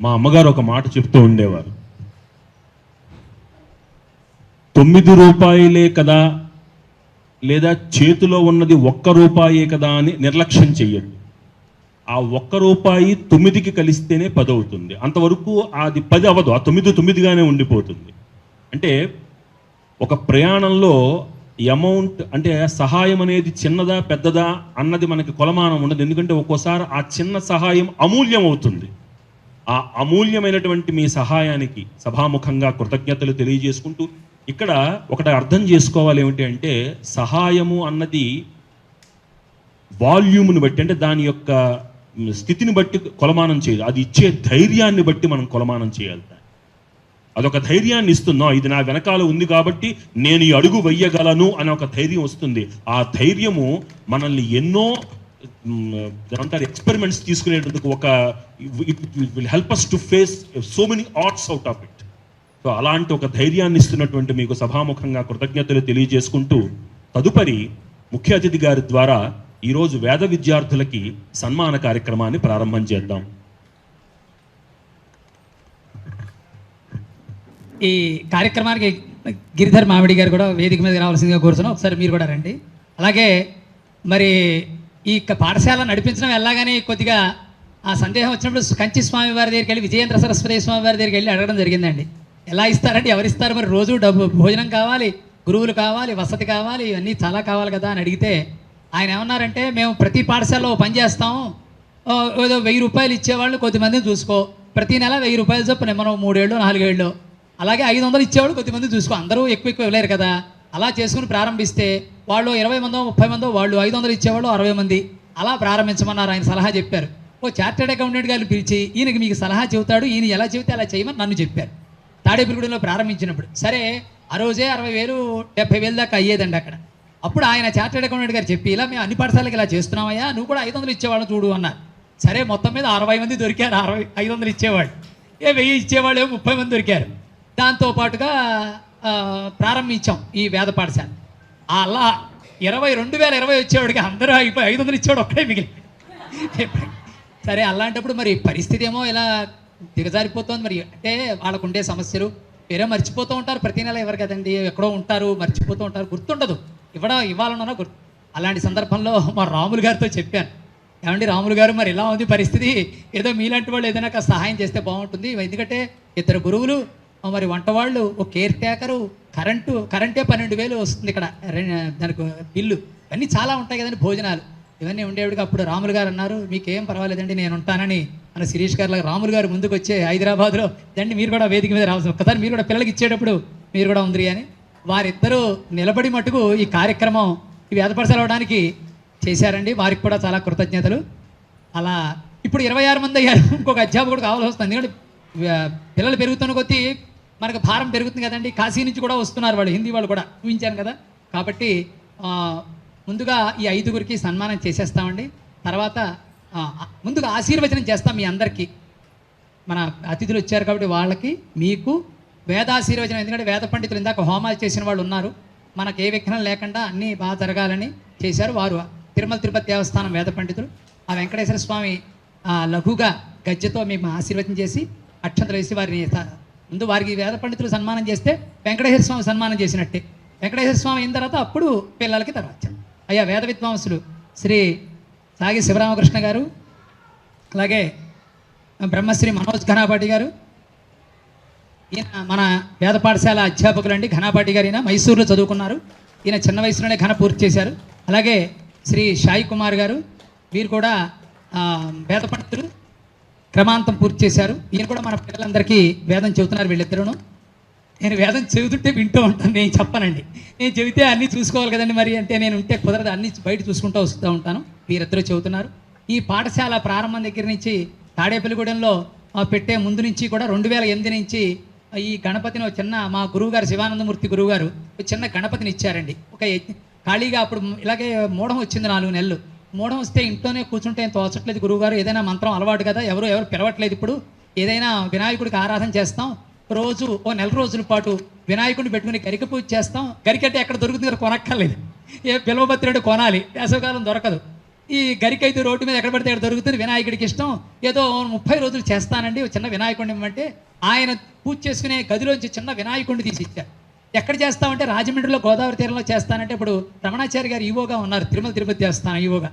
మా అమ్మగారు ఒక మాట చెప్తూ ఉండేవారు. తొమ్మిది రూపాయలే కదా లేదా చేతిలో ఉన్నది ఒక్క రూపాయే కదా అని నిర్లక్ష్యం చెయ్యద్దు. ఆ ఒక్క రూపాయి తొమ్మిదికి కలిస్తేనే పది అవుతుంది అంతవరకు అది పది అవ్వదు. ఆ తొమ్మిది తొమ్మిదిగానే ఉండిపోతుంది. అంటే ఒక ప్రయాణంలో అమౌంట్ అంటే సహాయం అనేది చిన్నదా పెద్దదా అన్నది మనకి కొలమానం ఉండదు. ఎందుకంటే ఒక్కోసారి ఆ చిన్న సహాయం అమూల్యం అవుతుంది ఆ అమూల్యమైనటువంటి మీ సహాయానికి సభాముఖంగా కృతజ్ఞతలు తెలియజేసుకుంటూ ఇక్కడ ఒకటి అర్థం చేసుకోవాలి ఏమిటి అంటే సహాయము అన్నది వాల్యూమ్ని బట్టి అంటే దాని యొక్క స్థితిని బట్టి కొలమానం చేయదు అది ఇచ్చే ధైర్యాన్ని బట్టి మనం కొలమానం చేయాలి అదొక ధైర్యాన్ని ఇస్తుందో. ఇది నా వెనకాల ఉంది కాబట్టి నేను ఈ అడుగు వెయ్యగలను అనే ఒక ధైర్యం వస్తుంది. ఆ ధైర్యము మనల్ని ఎన్నో మ్, ఎక్స్పెరిమెంట్స్ తీసుకునేటందుకు ఒక will help us to face so many arts out of it so అలాంటి ఒక ధైర్యాన్ని ఇస్తున్నటువంటి మీకు సభాముఖంగా కృతజ్ఞతలు తెలియజేసుకుంటూ తదుపరి ముఖ్య అతిథి గారి ద్వారా ఈరోజు వేద విద్యార్థులకి సన్మాన కార్యక్రమాన్ని ప్రారంభం చేద్దాం. ఈ కార్యక్రమానికి గిరిధర్ మామిడి గారు కూడా వేదిక మీద రావాల్సిందిగా కోరుతున్నాం. ఒకసారి మీరు కూడా రండి. అలాగే మరి ఈ పాఠశాల నడిపించడం ఎలాగని కొద్దిగా ఆ సందేహం వచ్చినప్పుడు కంచి స్వామి వారి దగ్గరికి వెళ్ళి విజయేంద్ర సరస్వతి స్వామి వారి దగ్గరికి వెళ్ళి అడగడం జరిగిందండి. ఎలా ఇస్తారంటే ఎవరు ఇస్తారు? మరి రోజు డబ్బు భోజనం కావాలి గురువులు కావాలి వసతి కావాలి ఇవన్నీ చాలా కావాలి కదా అని అడిగితే ఆయన ఏమన్నారంటే మేము ప్రతి పాఠశాలలో ఓ పని చేస్తాము ఏదో వెయ్యి రూపాయలు ఇచ్చేవాళ్ళు కొద్దిమందిని చూసుకో. ప్రతి నెల వెయ్యి రూపాయలు చొప్పున మనం మూడేళ్ళు నాలుగేళ్ళు. అలాగే ఐదు వందలు ఇచ్చేవాళ్ళు కొద్దిమంది చూసుకో. అందరూ ఎక్కువ ఎక్కువ ఇవ్వలేరు కదా. అలా చేసుకుని ప్రారంభిస్తే వాళ్ళు ఇరవై మందో ముప్పై మందో వాళ్ళు ఐదు వందలు ఇచ్చేవాళ్ళు అరవై మంది. అలా ప్రారంభించమన్నారు ఆయన సలహా చెప్పారు. ఓ చార్టెడ్ అకౌంటెంట్ గారిని పిలిచి ఈయనకి మీకు సలహా చెబుతాడు ఈయన ఎలా చెబితే అలా చేయమని నన్ను చెప్పారు. తాడేపల్లిగూడెంలో ప్రారంభించినప్పుడు సరే ఆ రోజే అరవై వేలు డెబ్బై వేలు దాకా అయ్యేదండి అక్కడ. అప్పుడు ఆయన చార్టెడ్ అకౌంటెంట్ గారు చెప్పి ఇలా మేము అన్ని పాఠశాలకి ఇలా చేస్తున్నామయ్యా నువ్వు కూడా ఐదు వందలు ఇచ్చేవాళ్ళని చూడు అన్నారు. సరే మొత్తం మీద అరవై మంది దొరికారు అరవై ఐదు వందలు ఇచ్చేవాళ్ళు. ఏ వెయ్యి ఇచ్చేవాళ్ళు ఏమో ముప్పై మంది దొరికారు. దాంతో పాటుగా ప్రారంభించాం ఈ వేద పాఠశాల అలా ఇరవై రెండు వేల ఇరవై వచ్చేవాడికి అందరూ అయిపోయి ఐదు వందలు ఇచ్చేవాడు ఒక్కడే మిగిలి. సరే అలాంటప్పుడు మరి పరిస్థితి ఏమో ఇలా దిగజారిపోతుంది మరి. అంటే వాళ్ళకు ఉండే సమస్యలు. వేరే మర్చిపోతూ ఉంటారు ప్రతి నెల ఎవరు కదండి? ఎక్కడో ఉంటారు మర్చిపోతూ ఉంటారు. గుర్తుండదు. ఇవ్వడం ఇవ్వాలన్నా గుర్తు. అలాంటి సందర్భంలో మా రాములు గారితో చెప్పాను. ఏమండి రాములు గారు మరి ఇలా ఉంది పరిస్థితి? ఏదో మీలాంటి వాళ్ళు ఏదైనా సహాయం చేస్తే బాగుంటుంది. ఎందుకంటే ఇద్దరు గురువులు మరి వంట వాళ్ళు ఒక కేర్ టేకరు కరెంటు కరెంటే పన్నెండు వేలు వస్తుంది ఇక్కడ. రె- దానికి బిల్లు. ఇవన్నీ చాలా ఉంటాయి కదండి భోజనాలు. ఇవన్నీ ఉండేవిడికి అప్పుడు రాములు గారు అన్నారు మీకేం పర్వాలేదండి నేను ఉంటానని. మన శిరీష్ గారు రాములు గారు ముందుకు వచ్చే హైదరాబాద్లో దండి మీరు కూడా వేదిక మీద రావాల్సి ఒక్కసారి మీరు కూడా పిల్లలకి ఇచ్చేటప్పుడు మీరు కూడా ఉంది అని వారిద్దరూ నిలబడి మటుకు ఈ కార్యక్రమం ఈ వేదపరచలు అవడానికి చేశారండి. వారికి కూడా చాలా కృతజ్ఞతలు. అలా ఇప్పుడు ఇరవై ఆరు మంది అయ్యారు. ఇంకొక అధ్యాపకుడు కావాల్సి వస్తుంది. ఎందుకంటే పిల్లలు పెరుగుతున్న కొద్దీ మనకు భారం పెరుగుతుంది కదండి. కాశీ నుంచి కూడా వస్తున్నారు వాళ్ళు హిందీ వాళ్ళు కూడా చూపించాను కదా. కాబట్టి ముందుగా ఈ ఐదుగురికి సన్మానం చేసేస్తామండి. తర్వాత ముందుగా ఆశీర్వచనం చేస్తాం మీ అందరికీ. మన అతిథులు వచ్చారు కాబట్టి వాళ్ళకి మీకు వేదాశీర్వచనం. ఎందుకంటే వేద పండితులు ఇందాక హోమాలు చేసిన వాళ్ళు ఉన్నారు. మనకు ఏ విఘ్నం లేకుండా అన్నీ బాగా జరగాలని చేశారు. వారు తిరుమల తిరుపతి దేవస్థానం వేద పండితులు. ఆ వెంకటేశ్వర స్వామి లఘుగా గజ్జతో మేము ఆశీర్వచనం చేసి అక్షంతలు వేసి వారిని ముందు వారికి వేద పండితులు సన్మానం చేస్తే వెంకటేశ్వర స్వామి సన్మానం చేసినట్టే. వెంకటేశ్వర స్వామి అయిన తర్వాత అప్పుడు పిల్లలకి తర్వాత. అయ్యా వేద విద్వాంసులు శ్రీ సాగి శివరామకృష్ణ గారు అలాగే బ్రహ్మశ్రీ మనోజ్ ఘనాపాటి గారు ఈయన మన వేద పాఠశాల అధ్యాపకులండి ఘనాపాటి గారు ఈయన మైసూరులో చదువుకున్నారు. ఈయన చిన్న వయసులోనే ఘన పూర్తి చేశారు. అలాగే శ్రీ సాయి కుమార్ గారు వీరు కూడా వేద పండితులు. క్రమాంతం పూర్తి చేశారు. ఈయన కూడా మన పిల్లలందరికీ వేదం చెబుతున్నారు వీళ్ళిద్దరూను. నేను వేదం చెబుతుంటే వింటూ ఉంటాను. నేను చెప్పనండి. నేను చెబితే అన్నీ చూసుకోవాలి కదండి మరి అంటే నేను ఉంటే కుదరదు. అన్ని బయట చూసుకుంటూ వస్తూ ఉంటాను. వీరిద్దరూ చెబుతున్నారు. ఈ పాఠశాల ప్రారంభం దగ్గర నుంచి తాడేపల్లిగూడెంలో పెట్టే ముందు నుంచి కూడా రెండు వేల ఎనిమిది నుంచి ఈ గణపతిని చిన్న మా గురువు గారు శివానందమూర్తి గురువుగారు చిన్న గణపతిని ఇచ్చారండి. ఒక ఖాళీగా అప్పుడు ఇలాగే మూఢం వచ్చింది నాలుగు నెలలు. మూఢం వస్తే ఇంట్లోనే కూర్చుంటే ఏం తోచట్లేదు గురువుగారు. ఏదైనా మంత్రం అలవాటు కదా ఎవరు ఎవరు పిలవట్లేదు ఇప్పుడు. ఏదైనా వినాయకుడికి ఆరాధన చేస్తాం. రోజు ఓ నెల రోజుల పాటు వినాయకుడిని పెట్టుకుని గరిక పూజ చేస్తాం. గరికంటే ఎక్కడ దొరుకుతుంది కదా కొనక్కర్లేదు. ఏ పిలవబత్తినట్టు కొనాలి. వేసవకాలం దొరకదు. ఈ గరికైతే రోడ్డు మీద ఎక్కడ పడితే దొరుకుతుంది వినాయకుడికి ఇష్టం. ఏదో ముప్పై రోజులు చేస్తానండి ఓ చిన్న వినాయకుడిని ఇవ్వమంటే ఆయన పూజ చేసుకునే గదిలోంచి చిన్న వినాయకుడిని తీసి ఇచ్చారు. ఎక్కడ చేస్తామంటే రాజమండ్రిలో గోదావరి తీరంలో చేస్తానంటే ఇప్పుడు రమణాచారి గారు ఈవోగా ఉన్నారు తిరుమల తిరుపతి దేవస్థానం ఈవోగా.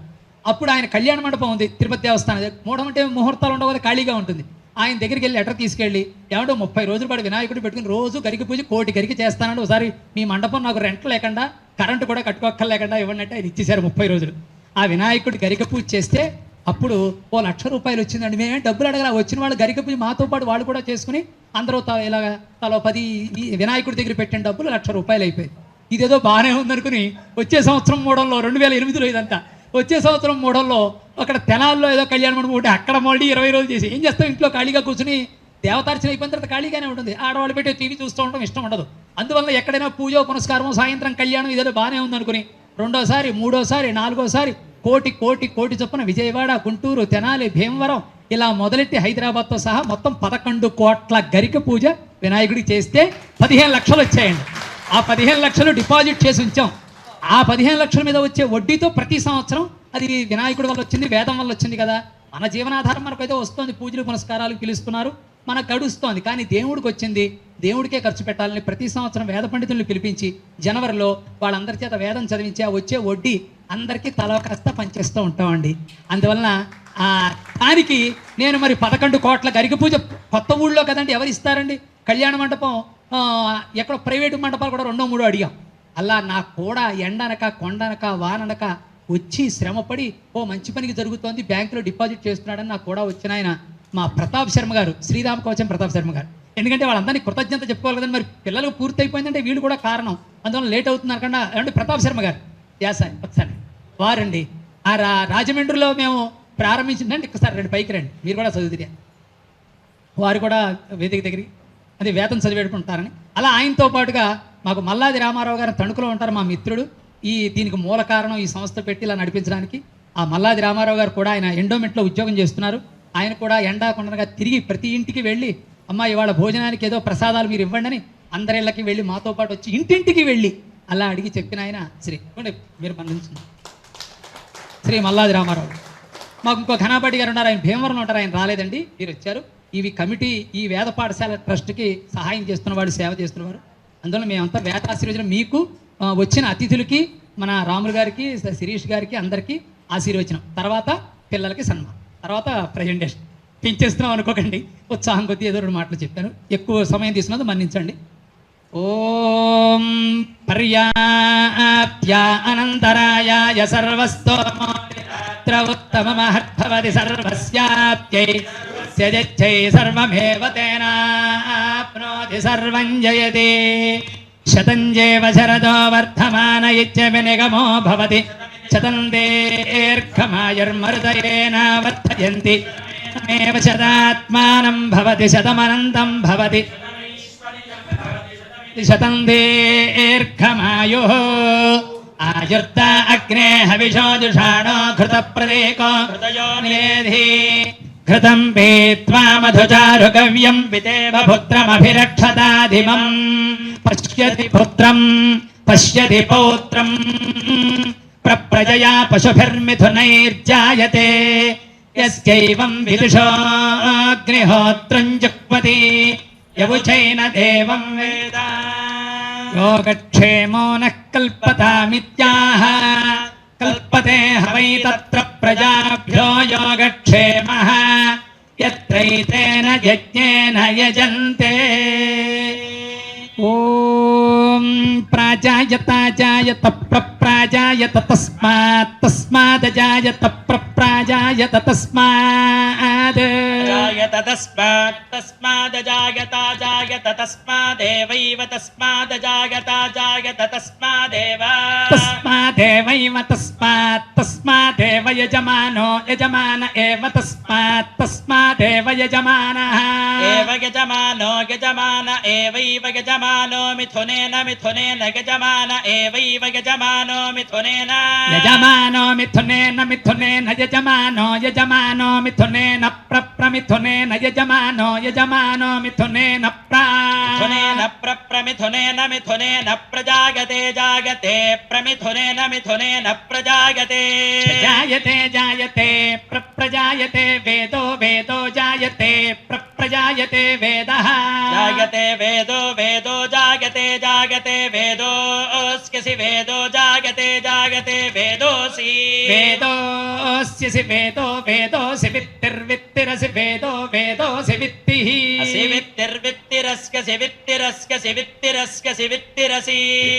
అప్పుడు ఆయన కళ్యాణ మండపం ఉంది తిరుపతి దేవస్థానం మూడమంటే ముహూర్తాలు ఉండవు ఖాళీగా ఉంటుంది. ఆయన దగ్గరికి వెళ్ళి లెటర్ తీసుకెళ్ళి ఏమంటే ముప్పై రోజుల పాటు వినాయకుడు పెట్టుకుని రోజు గరికి పూజ కోటి గరికి చేస్తానంటే ఒకసారి మీ మండపం నాకు రెంట్ లేకుండా కరెంటు కూడా కట్టుకోక్కర్లేకుండా ఇవ్వండి అంటే ఆయన ఇచ్చేశారు ముప్పై రోజులు. ఆ వినాయకుడు గరిక పూజ చేస్తే అప్పుడు ఓ లక్ష రూపాయలు వచ్చిందండి. మేమేం డబ్బులు అడగల. వచ్చిన వాళ్ళు గరికపోయి మాతో పాటు వాళ్ళు కూడా చేసుకుని అందరూ ఇలాగ తలో పది ఈ వినాయకుడి దగ్గర పెట్టిన డబ్బులు లక్ష రూపాయలు అయిపోయింది ఇదేదో బాగానే ఉందనుకుని వచ్చే సంవత్సరం మూడంలో రెండు వేల ఎనిమిదిలో ఇదంతా. వచ్చే సంవత్సరం మూడంలో అక్కడ తెనాల్లో ఏదో కళ్యాణ మండపం ఉంటే అక్కడ మళ్ళీ ఇరవై రోజులు చేసి ఏం చేస్తాం ఇంట్లో ఖాళీగా కూర్చుని దేవతార్చన అయిపోయిన తర్వాత ఖాళీగానే ఉంటుంది. ఆడవాళ్ళు పెట్టి టీవీ చూస్తూ ఉండడం ఇష్టం ఉండదు. అందువల్ల ఎక్కడైనా పూజ పునస్కారం సాయంత్రం కళ్యాణం ఇదేదో బాగానే ఉందనుకుని రెండోసారి మూడోసారి నాలుగోసారి కోటి కోటి కోటి చొప్పున విజయవాడ గుంటూరు తెనాలి భీమవరం ఇలా మొదలెట్టి హైదరాబాద్తో సహా మొత్తం పదకొండు కోట్ల గరిక పూజ వినాయకుడికి చేస్తే పదిహేను లక్షలు వచ్చాయండి. ఆ పదిహేను లక్షలు డిపాజిట్ చేసి ఉంచాం. ఆ పదిహేను లక్షల మీద వచ్చే వడ్డీతో ప్రతి సంవత్సరం అది వినాయకుడి వల్ల వచ్చింది వేదం వల్ల వచ్చింది కదా. మన జీవనాధారం మనకైతే వస్తుంది. పూజలు పునస్కారాలు పిలుస్తున్నారు. మనకు గడుస్తోంది కానీ దేవుడికి వచ్చింది. దేవుడికే ఖర్చు పెట్టాలని ప్రతి సంవత్సరం వేద పండితులను పిలిపించి జనవరిలో వాళ్ళందరి చేత వేదం చదివించి ఆ వచ్చే వడ్డీ అందరికీ తల కాస్త పనిచేస్తూ ఉంటామండి. అందువలన దానికి నేను మరి పదకొండు కోట్ల గరిక పూజ కొత్త ఊళ్ళో కదండి ఎవరు ఇస్తారండి? కళ్యాణ మండపం ఎక్కడో ప్రైవేటు మండపాలు కూడా రెండో మూడో అడిగాం. అలా నాకు కూడా ఎండనక కొండనక వాననక వచ్చి శ్రమపడి ఓ మంచి పనికి జరుగుతోంది. బ్యాంకులో డిపాజిట్ చేస్తున్నాడని నాకు కూడా వచ్చిన ఆయన మా ప్రతాప్ శర్మ గారు శ్రీరామ కవచం ప్రతాప్ శర్మ గారు. ఎందుకంటే వాళ్ళందరినీ కృతజ్ఞత చెప్పుకోవాలి కదండి మరి. పిల్లలకు పూర్తి అయిపోయిందంటే వీళ్ళు కూడా కారణం. అందువల్ల లేట్ అవుతున్నారు కన్నా ఏమంటే ప్రతాప్ శర్మ గారు? యా సార్ ఒకసారి వారండి. ఆ రా రాజమండ్రిలో మేము ప్రారంభించిందండి ఒకసారి రెండు పైకి రండి. మీరు కూడా చదువుతురా వారు కూడా వేదిక దగ్గరికి అది వేతన చదివేడుకుంటారని. అలా ఆయనతో పాటుగా మాకు మల్లాది రామారావు గారు తణుకులో ఉంటారు మా మిత్రుడు. ఈ దీనికి మూల కారణం ఈ సంస్థ పెట్టి ఇలా నడిపించడానికి. ఆ మల్లాది రామారావు గారు కూడా ఆయన ఎండోమెంట్లో ఉద్యోగం చేస్తున్నారు. ఆయన కూడా ఎండా కొండగా తిరిగి ప్రతి ఇంటికి వెళ్ళి అమ్మ ఇవాళ భోజనానికి ఏదో ప్రసాదాలు మీరు ఇవ్వండి అని అందరిళ్ళకి వెళ్ళి మాతో పాటు వచ్చి ఇంటింటికి వెళ్ళి అలా అడిగి చెప్పిన ఆయన శ్రీ మీరు మన్నించండి శ్రీ మల్లాది రామారావు. మాకు ఇంకో ఘనాపాటి గారు ఉన్నారు ఆయన భీమవరం ఉంటారు ఆయన రాలేదండి మీరు వచ్చారు. ఇవి కమిటీ ఈ వేద పాఠశాల ట్రస్ట్కి సహాయం చేస్తున్నవాడు సేవ చేస్తున్నవారు అందువల్ల మేమంతా వేదాశీర్వచనం మీకు వచ్చిన అతిథులకి మన రాములు గారికి శిరీష్ గారికి అందరికీ ఆశీర్వచనం. తర్వాత పిల్లలకి సన్మానం. తర్వాత ప్రజెంటేషన్ పెంచేస్తున్నాం అనుకోకండి. ఉత్సాహం కొద్దీ ఏదో రెండు మాటలు చెప్పాను. ఎక్కువ సమయం తీసుకున్నది మన్నించండి. ఓం పర్యాప్త్యా అనంతరాయాయ సర్వస్తోమోత్ర ఉత్తమమహద్భవతి సర్వస్యాప్త్యై త్యజచ్చై సర్వమేవ తేనాప్నోతి సర్వం జయతే. శతంజేవ శరదో వర్ధమాన ఇత్యపి నిగమో భవతి. छतन्देर्घमायर्मर्दयेनावर्धयन्ति मेव शतात्मानं भवति, शतमनन्तं भवति। शतन्देर्घमायुः आयुर्ता अग्ने हविषो जुषाणो घृतप्रदेको निधि घृतं पीत्वा मधुचारुगव्यं पितेव पुत्रमभिरक्षताधिमम् पश्यति पुत्रम् पश्यति पौत्रम्। प्रजया पशुभिर्मिथुनैर्जायते। यस्यैवम् विदुषाग्निहोत्रम् जुक्मति यवुचैन देवम् वेद। योगक्षेमो नः कल्पतामित्याह कल्पते ह वै तत्र प्रजाभ्यो योगक्षेमः। यत्रैतेन यज्ञेन यजन्ते। ॐ प्राजायता जायत प्र ప్రప్రాజాయత తస్మాత్ తస్మాదజాయత ప్రప్రాజాయత తస్మాద్ జాయత తస్మాత్ తస్మాదజాయత జాయత తస్మాదేవైవ తస్మాదజాయత జాయత తస్మాదేవ. తస్మాదేవైవ తస్మాత్ తస్మాదేవ యజమానో యజమాన ఏవ తస్మాత్ తస్మాదేవ యజమానः. ఏవ యజమానో యజమాన ఏవైవ యజమానో మిథునేన మిథునేన యజమాన ఏవైవ యజమానో यजमानो मिथुनेन। यजमानो मिथुनेन मिथुनेन यजमानो यजमानो मिथुनेन प्रप्रमिथुनेन यजमानो यजमानो मिथुनेन प्रमिथुनेन प्रप्रमिथुनेन मिथुनेन प्रजागते जागते। प्रमिथुनेन मिथुनेन प्रजागते। जायते जायते प्रप्रजायते वेदो वेदो जायते। प्रप्रजायते वेदः। जागते वेदो वेदो जागते जागते वेदो वेदो जागते जागते वेदोऽसि वेदोऽस्यसि वेदो वेदोऽसि वित्तिर्वित्तिरसि वेदो वेदोऽसि वित्तिः असि वित्तिर्वित्तिरस्कसि वित्तिरस्कसि वित्तिरस्कसि वित्तिरसि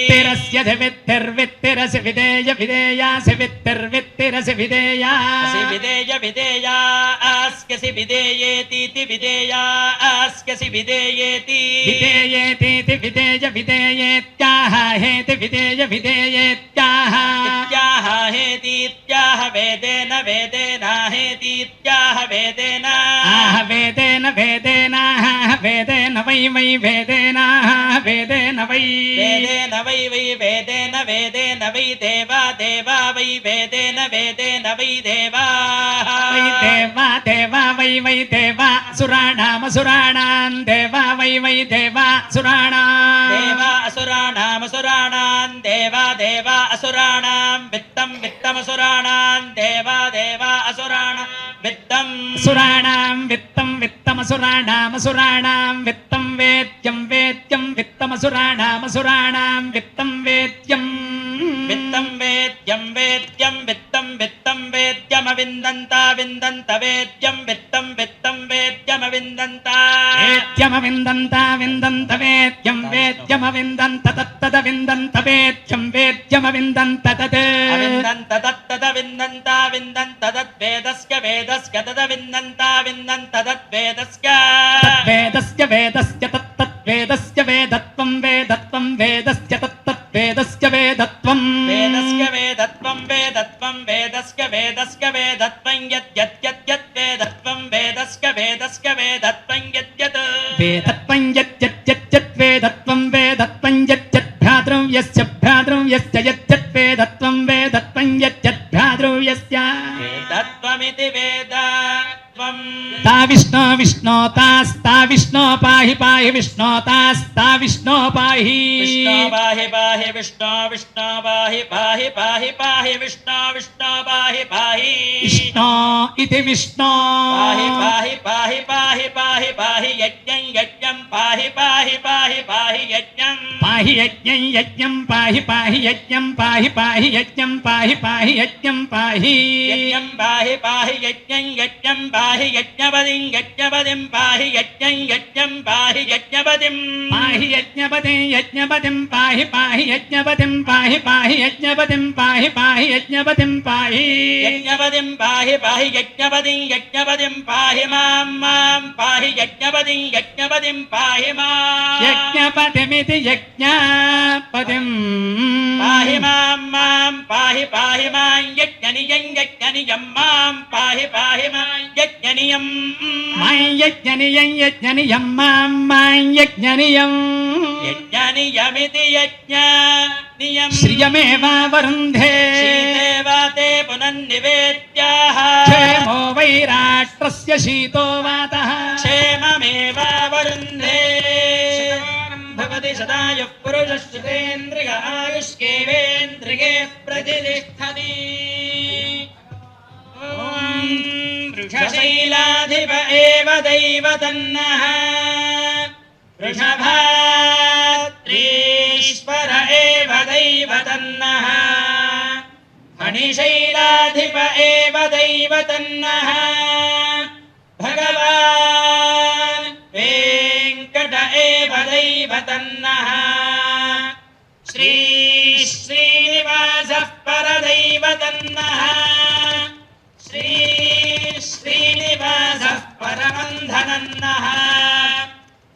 वित्तिरस्य वित्तिर्वित्तिरसि विधेय विधेयासि वित्तिर्वित्तिरसि विधेया। विधेय विधेया आस्क्यसि विधेयेतीति विधेया आस्क्यसि विधेयेति। विधेयेतीति विधेय विधेयेत्याह हेति विधेय विधेयेत्याह। इत्याह हेतीत्याह वेदेन वेदेनाहेतीत्याह वेदेन। आह वेदेन वेदेनाह వేదేన వై వై వేదేన వేదేన వై. వేదేన వై వై వేదేన వేదేన వై దేవా దేవా వై వేదేన వేదేన వై దేవా. వై దేవా దేవా వై వై దేవా సురాణామ సురాణాన్. దేవా వై వై దేవా సురాణా దేవా అసురాణామ సురాణాన్. దేవా దేవా అసురాణాం. విత్తం విత్తమసురాణాన్ దేవా దేవా అసురాణ. విత్తం. అసురాణాం విత్తం విత్తమసురాణామసురాణాం విత్తం వేత్యం వేత్యం విత్తమసురాణామసురాణాం విత్తం వేత్యం విత్తం వేత్యం వేత్యం విత్తం విత్తం వేత్యమవిందంత విందంత వేత్యం విత్తం విత్తం వేత్యమవిందంత వేత్యమవిందంత విందంత వేత్యం వేత్యమవిందంత తత్తద విందంత వేత్యం వేత్యమవిందంత తత్. విందంత తత్తద విందంత విందంత తద్ వేదస్య వేద वेदस्य तदविन्दन्त विन्दन्त तद्वेदस्य वेदस्य वेदस्य तत्तद्वेदस्य वेदत्वं वेदत्वं वेदस्य तत्तद्वेदस्य वेदत्वं वेदस्य वेदत्वं वेदत्वं वेदस्य वेदस्य वेदत्वं यद्यद्यद्यत् वेदत्वं वेदस्य वेदस्य वेदत्वं यद्यत् वेदत्वं पाहि पाहि विष्णो तास्ता विष्णो पाहि विष्णो पाहि पाहि विष्णो विष्णो पाहि पाहि पाहि पाहि विष्णो विष्णो पाहि पाहि विष्णो इति विष्णो पाहि पाहि पाहि पाहि पाहि पाहि यज्ञं यज्ञं పాహి యజ్ఞం యజ్ఞం పాహి పాహి యజ్ఞం పాహి పాహి యజ్ఞం పాహి పాహి యజ్ఞం పాహి. యజ్ఞం పాహి పాహి యజ్ఞం యజ్ఞం పాహి యజ్ఞపదిం యజ్ఞపదిం పాహి యజ్ఞం యజ్ఞం పాహి యజ్ఞపదిం పాహి యజ్ఞపదిం యజ్ఞపదిం పాహి పాహి యజ్ఞపదిం పాహి పాహి యజ్ఞపదిం పాహి పాహి యజ్ఞపదిం పాహి. యజ్ఞపదిం పాహి పాహి యజ్ఞపదిం యజ్ఞపదిం పాహి మాం మాం పాహి యజ్ఞపదిం యజ్ఞపదిం పాహి మాం. యజ్ఞపదిమితి యజ్ఞ यज्ञपतिम् पाहि माम् माम् पाहि पाहि माँ यज्ञनिजं यज्ञनिजं माम् पाहि पाहि माँ यज्ञनियम् माँ यज्ञनियं यज्ञनियं माँ माँ यज्ञनियम् यज्ञनियमिति यज्ञ नियम्। श्रियमेव वरुन्धे। वा पुनन्निवेद्याः क्षेमो वैराष्ट्रस्य शीतो वातः। भवति सदायुः पुरुषश्रुतेन्द्रिय आयुष्केवेन्द्रिये प्रतिष्ठति। वृषशैलाधिप एव दैवतन्नः। वृषभात्रीश्वर एव दैवतन्नः। फणिशैलाधिप एव परदैवतन्नः श्री श्रीनिवास परमन्धनन्नः।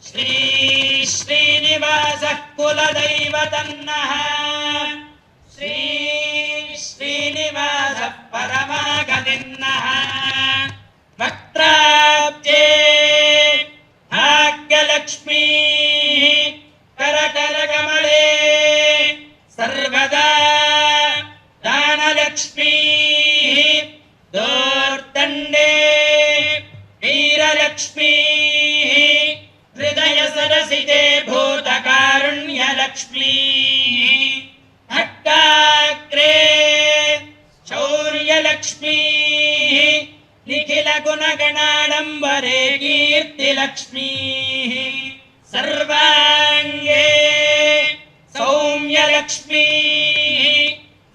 श्री श्रीनिवासः कुलदैवतन्नः। श्री शौर्यलक्ष्मीः निखिलगुणगणाडम्बरे कीर्तिलक्ष्मीः सर्वाङ्गे सौम्यलक्ष्मीः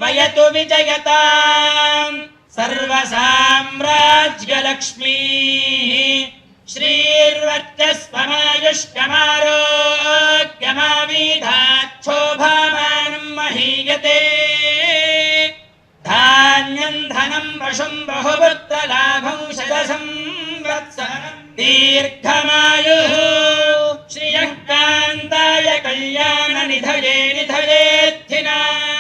वयतु विजयताम् सर्वसाम्राज्यलक्ष्मीः श्रीर्वर्चस्वमायुष्यमारोग्यमावीधाच्छोभामानम् महीयते धनम् वशुम् बहुपुत्रलाभं शतसं वत्सरम् दीर्घमायुः श्रियः कान्ताय कल्याणनिधये निधयेत्थिनाम्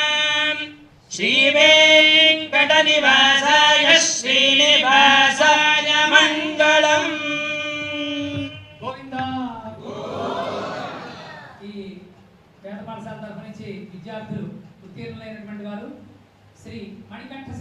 श्रीवेङ्कटनिवासाय श्रीनिवासाय मङ्गलम् గోవిందా ఈ పేద పాఠశాల తరఫు నుంచి విద్యార్థులు ఉత్తీర్ణులైనటువంటి వారు శ్రీ మణికంఠ